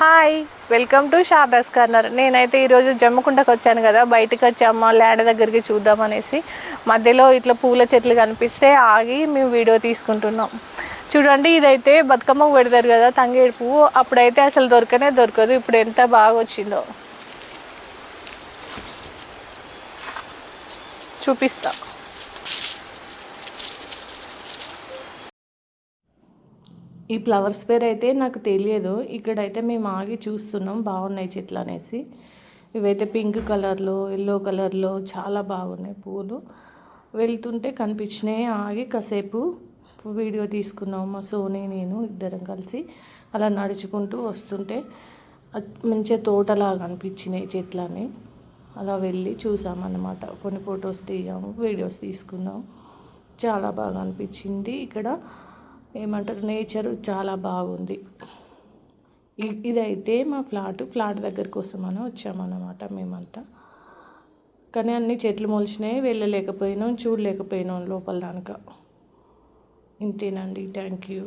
Hi welcome to Shabash corner నేనైతే ఈరోజు జమ్మకుంటకు వచ్చాను కదా బయటకు వచ్చాము ల్యాండ్ దగ్గరికి చూద్దామనేసి మధ్యలో ఇట్లా పూల చెట్లు కనిపిస్తే ఆగి మేము వీడియో తీసుకుంటున్నాం. చూడండి ఇదైతే బతుకమ్మకు పెడతారు కదా తంగేడు పువ్వు. అప్పుడైతే అసలు దొరకనే దొరకదు ఇప్పుడు ఎంత బాగా వచ్చిందో. చూపిస్తాను ఈ ఫ్లవర్స్ పేరు అయితే నాకు తెలియదు. ఇక్కడైతే మేము ఆగి చూస్తున్నాం. బాగున్నాయి చెట్లు అనేసి. ఇవైతే పింక్ కలర్లో ఎల్లో కలర్లో చాలా బాగున్నాయి పూలు. వెళ్తుంటే కనిపించినాయి. ఆగి కాసేపు వీడియో తీసుకున్నాం. మా సోని నేను ఇద్దరం కలిసి అలా నడుచుకుంటూ వస్తుంటే మంచిగా తోటలాగా అనిపించినాయి చెట్లని. అలా వెళ్ళి చూసామన్నమాట. కొన్ని ఫొటోస్ దిగాము వీడియోస్ తీసుకున్నాం. చాలా బాగా అనిపించింది. ఇక్కడ ఏమంటారు నేచర్ చాలా బాగుంది. ఇదైతే మా ఫ్లాట్ ఫ్లాట్ దగ్గర కోసమని వచ్చామన్నమాట మేమంతా. కానీ అన్ని చెట్లు మొలిచినాయి వెళ్ళలేకపోయినాం చూడలేకపోయినాం లోపల దానిక. ఇంతేనండి థ్యాంక్ యూ.